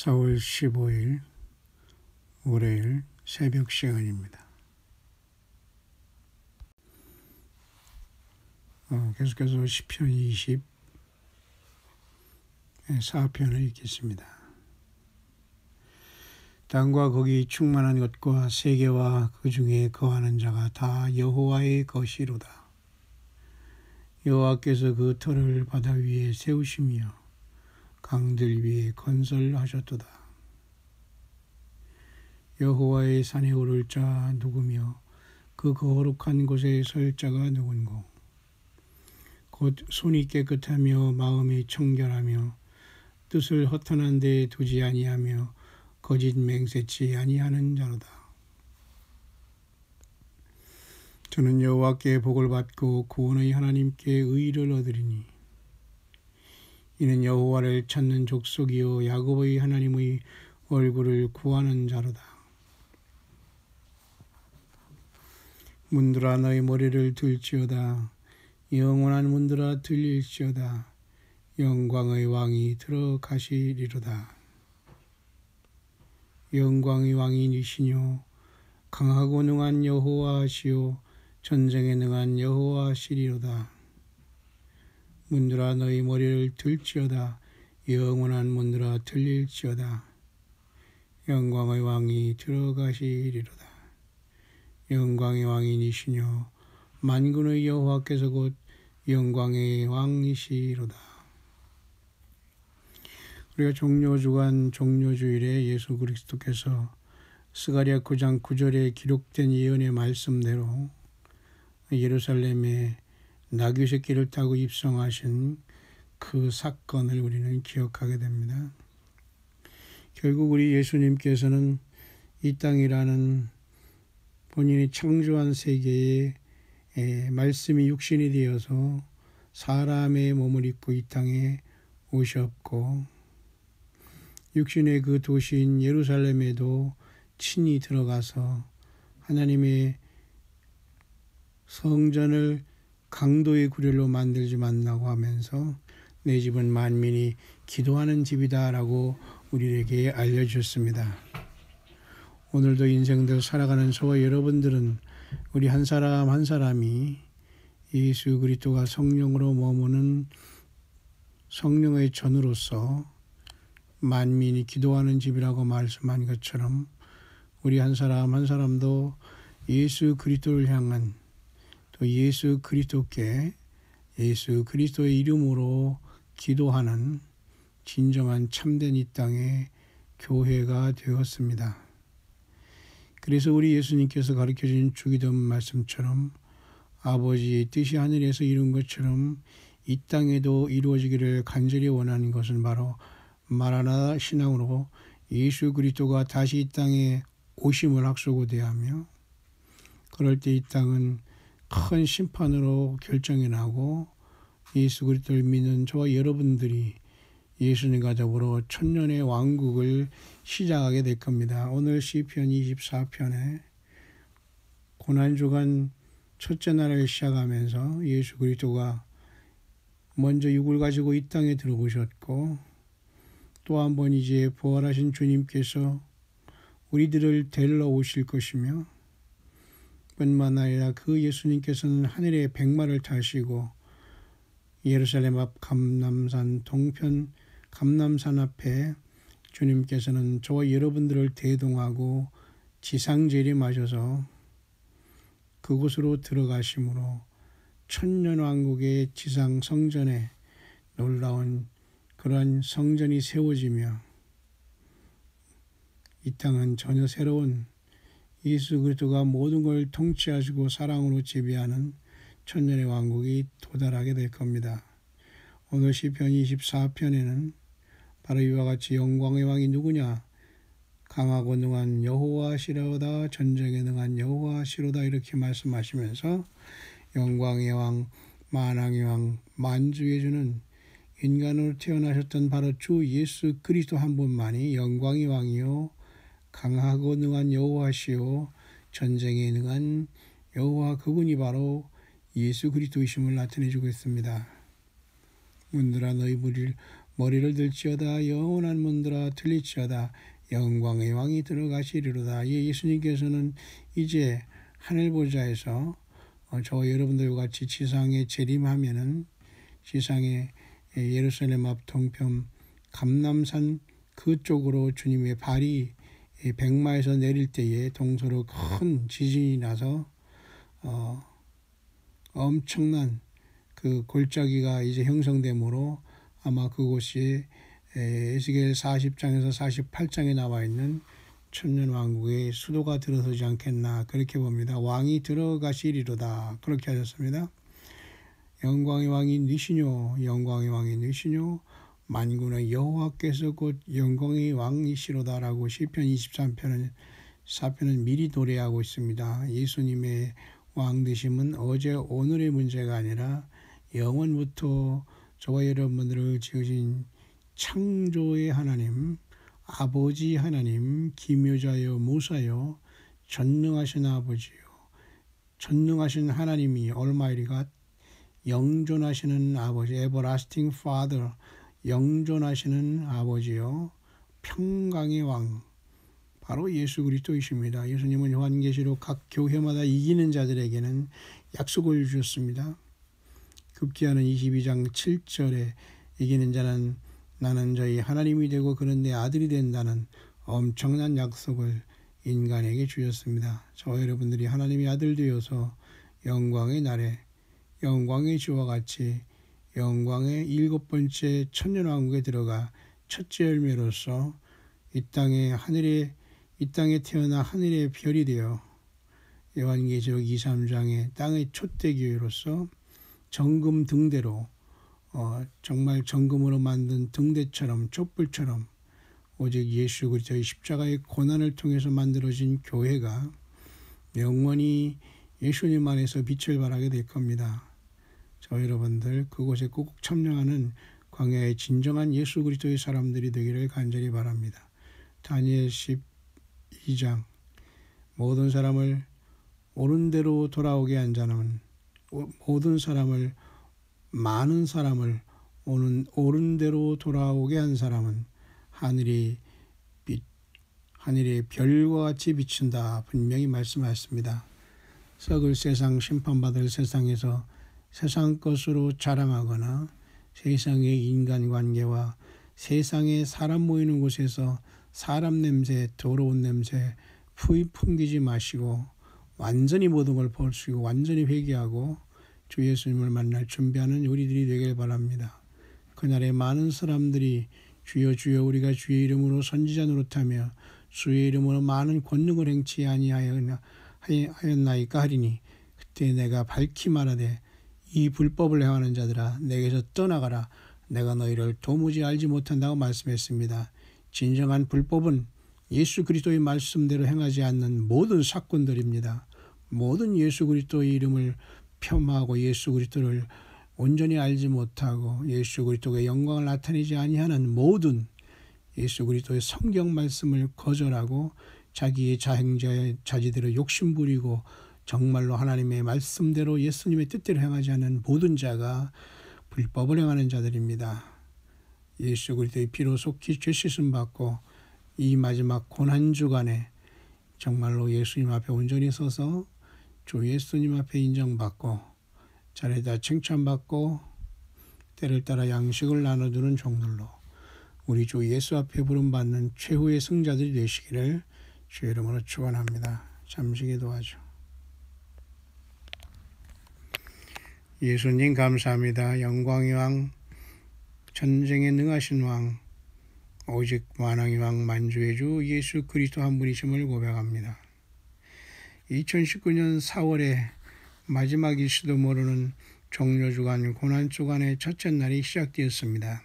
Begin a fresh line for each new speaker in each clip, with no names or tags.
4월 15일 월요일 새벽 시간입니다. 어, 계속해서 시편 20 4편을 읽겠습니다. 땅과 거기 충만한 것과 세계와 그 중에 거하는 자가 다 여호와의 것이로다. 여호와께서 그 터를 바다 위에 세우시며 강들 위에 건설하셨도다. 여호와의 산에 오를 자 누구며 그 거룩한 곳에 설 자가 누군고 곧 손이 깨끗하며 마음이 청결하며 뜻을 허탄한 데 두지 아니하며 거짓 맹세치 아니하는 자로다. 저는 여호와께 복을 받고 구원의 하나님께 의를 얻으리니 이는 여호와를 찾는 족속이요 야곱의 하나님의 얼굴을 구하는 자로다. 문들아 너희 머리를 들지어다 영원한 문들아 들릴지어다 영광의 왕이 들어가시리로다. 영광의 왕이 니시뇨 강하고 능한 여호와시오 전쟁에 능한 여호와시리로다. 문들아 너희 머리를 들지어다. 영원한 문들아 들릴지어다. 영광의 왕이 들어가시리로다. 영광의 왕이니시뇨. 만군의 여호와께서 곧 영광의 왕이시로다. 우리가 종료주간 종료주일에 예수 그리스도께서 스가리아 9장 9절에 기록된 예언의 말씀대로 예루살렘에 나귀 새끼를 타고 입성하신 그 사건을 우리는 기억하게 됩니다. 결국 우리 예수님께서는 이 땅이라는 본인이 창조한 세계에 말씀이 육신이 되어서 사람의 몸을 입고 이 땅에 오셨고 육신의 그 도시인 예루살렘에도 친히 들어가서 하나님의 성전을 강도의 구렬로 만들지 말라고 하면서 내 집은 만민이 기도하는 집이다라고 우리에게 알려주셨습니다. 오늘도 인생들 살아가는 저와 여러분들은 우리 한 사람 한 사람이 예수 그리스도가 성령으로 머무는 성령의 전으로서 만민이 기도하는 집이라고 말씀한 것처럼 우리 한 사람 한 사람도 예수 그리스도를 향한 또 예수 그리스도께 예수 그리스도의 이름으로 기도하는 진정한 참된 이 땅의 교회가 되었습니다. 그래서 우리 예수님께서 가르쳐 준 주기도 말씀처럼 아버지의 뜻이 하늘에서 이룬 것처럼 이 땅에도 이루어지기를 간절히 원하는 것은 바로 마라나 신앙으로 예수 그리스도가 다시 이 땅에 오심을 학소고대하며 그럴 때 이 땅은 큰 심판으로 결정이 나고 예수 그리스도를 믿는 저와 여러분들이 예수님과 더불어 천년의 왕국을 시작하게 될 겁니다. 오늘 시편 24편에 고난 주간 첫째 날을 시작하면서 예수 그리스도가 먼저 육을 가지고 이 땅에 들어오셨고 또 한 번 이제 부활하신 주님께서 우리들을 데리러 오실 것이며 뿐만 아니라 그 예수님께서는 하늘의 백마를 타시고 예루살렘 앞 감남산 동편 감남산 앞에 주님께서는 저와 여러분들을 대동하고 지상재림하셔서 그곳으로 들어가심으로 천년왕국의 지상 성전에 놀라운 그러한 성전이 세워지며 이 땅은 전혀 새로운 예수 그리스도가 모든 걸 통치하시고 사랑으로 지배하는 천년의 왕국이 도달하게 될 겁니다. 오늘 시편 24편에는 바로 이와 같이 영광의 왕이 누구냐? 강하고 능한 여호와시로다 전쟁에 능한 여호와시로다 이렇게 말씀하시면서 영광의 왕, 만왕의 왕, 만주의 주는 인간으로 태어나셨던 바로 주 예수 그리스도 한 분만이 영광의 왕이요 강하고 능한 여호와시요 전쟁에 능한 여호와 그분이 바로 예수 그리스도이심을 나타내주고 있습니다. 문들아 너희 머리를 머리를 들지어다 영원한 문들아 틀리지어다 영광의 왕이 들어가시리로다. 예, 예수님께서는 이제 하늘 보좌에서 어, 저 여러분들과 같이 지상에 재림하면은 지상에 예루살렘 앞 동편 감남산 그쪽으로 주님의 발이 백마에서 내릴 때에 동서로 큰 지진이 나서 어, 엄청난 그 골짜기가 이제 형성되므로 아마 그곳이 에스겔 40장에서 48장에 나와 있는 천년 왕국의 수도가 들어서지 않겠나 그렇게 봅니다. 왕이 들어가시리로다 그렇게 하셨습니다. 영광의 왕이 니시뇨 영광의 왕이 니시뇨 만군의 여호와께서 곧 영광의 왕이시로다라고 시편 23편은 4편은 미리 노래하고 있습니다. 예수님의 왕 되심은 어제 오늘의 문제가 아니라 영원부터 저와 여러분들을 지으신 창조의 하나님 아버지 하나님 기묘자여 무사여 전능하신 아버지요 전능하신 하나님이 얼마이리가 영존하시는 아버지 에버라스팅 파더 영존하시는 아버지요 평강의 왕 바로 예수 그리스도이십니다. 예수님은 요한계시록 각 교회마다 이기는 자들에게는 약속을 주셨습니다. 급기야는 22장 7절에 이기는 자는 나는 저희 하나님이 되고 그런 내 아들이 된다는 엄청난 약속을 인간에게 주셨습니다. 저 여러분들이 하나님의 아들 되어서 영광의 날에 영광의 주와 같이 영광의 일곱 번째 천년왕국에 들어가 첫째 열매로서 이 땅에 하늘에 이 땅에 태어나 하늘의 별이 되어 요한계시록 2, 3장의 땅의 촛대 교회로서 정금 등대로 어, 정말 정금으로 만든 등대처럼 촛불처럼 오직 예수 그리스도의 십자가의 고난을 통해서 만들어진 교회가 영원히 예수님 안에서 빛을 발하게 될 겁니다. 저 여러분들 그곳에 꼭 참여하는 광야의 진정한 예수 그리스도의 사람들이 되기를 간절히 바랍니다. 다니엘 12장 모든 사람을 옳은 대로 돌아오게 한 자는 모든 사람을 많은 사람을 오는 옳은 대로 돌아오게 한 사람은 하늘이 빛 하늘의 별과 같이 비춘다 분명히 말씀하셨습니다. 썩을 세상 심판받을 세상에서 세상 것으로 자랑하거나 세상의 인간관계와 세상에 사람 모이는 곳에서 사람 냄새, 더러운 냄새 푸이 풍기지 마시고 완전히 모든 걸 버리고 완전히 회개하고 주 예수님을 만날 준비하는 우리들이 되길 바랍니다. 그날에 많은 사람들이 주여 주여 우리가 주의 이름으로 선지자 노릇하며 주의 이름으로 많은 권능을 행치 아니하였나이까 하리니 그때 내가 밝히 말하되 이 불법을 행하는 자들아 내게서 떠나가라 내가 너희를 도무지 알지 못한다고 말씀했습니다. 진정한 불법은 예수 그리스도의 말씀대로 행하지 않는 모든 사건들입니다. 모든 예수 그리스도의 이름을 폄하하고 예수 그리스도를 온전히 알지 못하고 예수 그리스도의 영광을 나타내지 아니하는 모든 예수 그리스도의 성경 말씀을 거절하고 자기의 자행자의 자지대로 욕심 부리고 정말로 하나님의 말씀대로 예수님의 뜻대로 행하지 않는 모든 자가 불법을 행하는 자들입니다. 예수 그리스도의 피로 속히 죄 씻음 받고 이 마지막 고난 주간에 정말로 예수님 앞에 온전히 서서 주 예수님 앞에 인정받고 자리에다 칭찬받고 때를 따라 양식을 나눠주는 종들로 우리 주 예수 앞에 부름받는 최후의 승자들이 되시기를 주의 이름으로 축원합니다. 잠시 기도하죠. 예수님 감사합니다. 영광의 왕, 전쟁에 능하신 왕, 오직 만왕의 왕 만주의 주 예수 그리스도 한 분이심을 고백합니다. 2019년 4월에 마지막일수도 모르는 종료주간 고난주간의 첫째 날이 시작되었습니다.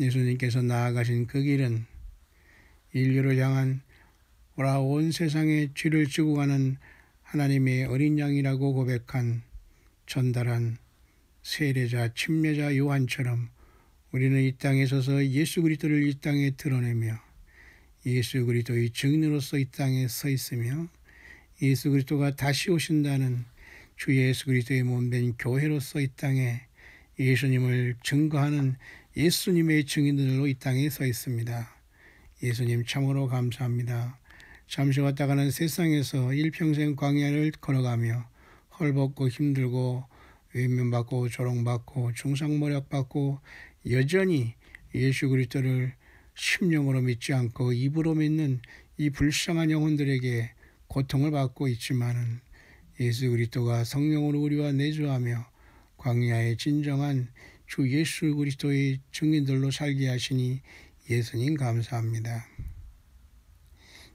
예수님께서 나아가신 그 길은 인류를 향한 오라 온 세상의 죄를 지고 가는 하나님의 어린 양이라고 고백한 전달한 세례자 침례자 요한처럼 우리는 이 땅에 서서 예수 그리스도를 이 땅에 드러내며 예수 그리스도의 증인으로서 이 땅에 서 있으며 예수 그리스도가 다시 오신다는 주 예수 그리스도의 몸된 교회로서 이 땅에 예수님을 증거하는 예수님의 증인들로 이 땅에 서 있습니다. 예수님 참으로 감사합니다. 잠시 왔다 가는 세상에서 일평생 광야를 걸어가며 헐벗고 힘들고 외면받고 조롱받고 중상모략 받고 여전히 예수 그리스도를 심령으로 믿지 않고 입으로 믿는 이 불쌍한 영혼들에게 고통을 받고 있지만은 예수 그리스도가 성령으로 우리와 내주하며 광야의 진정한 주 예수 그리스도의 증인들로 살게 하시니 예수님 감사합니다.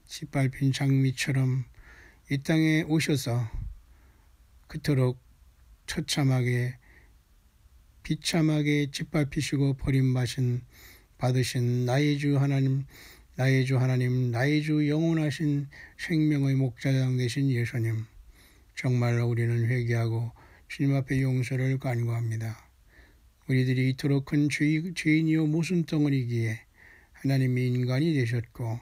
짓밟힌 장미처럼 이 땅에 오셔서 그토록 처참하게 비참하게 짓밟히시고 버림받으신 받으신 나의 주 하나님 나의 주 하나님 나의 주 영원하신 생명의 목자장 되신 예수님 정말로 우리는 회개하고 주님 앞에 용서를 간구합니다. 우리들이 이토록 큰 죄, 죄인이요 무슨 덩어리기에 하나님이 인간이 되셨고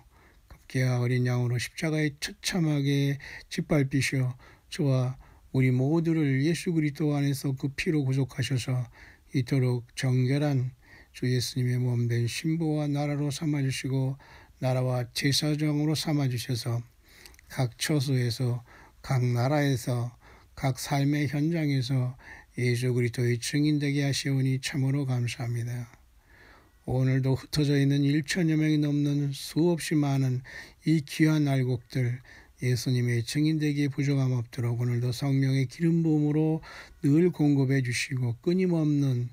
급기야 어린 양으로 십자가에 처참하게 짓밟히셔 저와 우리 모두를 예수 그리스도 안에서 그 피로 구속하셔서 이토록 정결한 주 예수님의 몸 된 신부와 나라로 삼아주시고 나라와 제사장으로 삼아주셔서 각 처소에서 각 나라에서 각 삶의 현장에서 예수 그리스도의 증인 되게 하시오니 참으로 감사합니다. 오늘도 흩어져 있는 1천여 명이 넘는 수없이 많은 이 귀한 알곡들 예수님의 증인되기에 부족함 없도록 오늘도 성령의 기름 부음으로 늘 공급해 주시고 끊임없는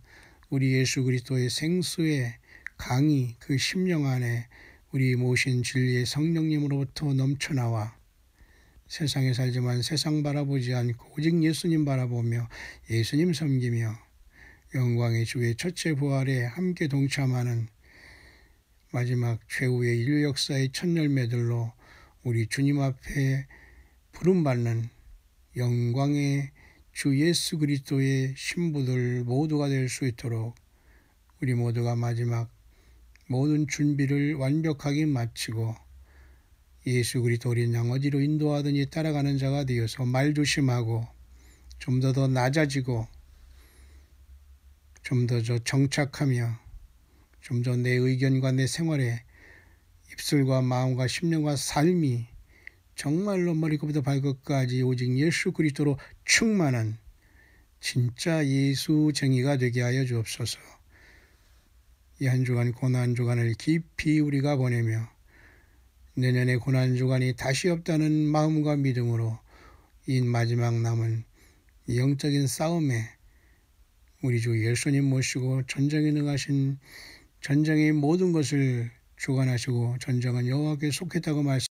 우리 예수 그리스도의 생수의 강이 그 심령 안에 우리 모신 진리의 성령님으로부터 넘쳐나와 세상에 살지만 세상 바라보지 않고 오직 예수님 바라보며 예수님 섬기며 영광의 주의 첫째 부활에 함께 동참하는 마지막 최후의 인류 역사의 첫 열매들로 우리 주님 앞에 부름받는 영광의 주 예수 그리스도의 신부들 모두가 될 수 있도록 우리 모두가 마지막 모든 준비를 완벽하게 마치고 예수 그리스도 어린 양 어디로 인도하더니 따라가는 자가 되어서 말 조심하고 좀 더더 낮아지고 좀 더 저 정착하며 좀 더 내 의견과 내 생활에 입술과 마음과 심령과 삶이 정말로 머리끝부터 발끝까지 오직 예수 그리스도로 충만한 진짜 예수 정의가 되게 하여 주옵소서. 이 한 주간 고난 주간을 깊이 우리가 보내며 내년의 고난 주간이 다시 없다는 마음과 믿음으로 이 마지막 남은 영적인 싸움에 우리 주 예수님 모시고 전쟁에 능하신 전쟁의 모든 것을 주관하시고 전쟁은 여호와께 속했다고 말씀.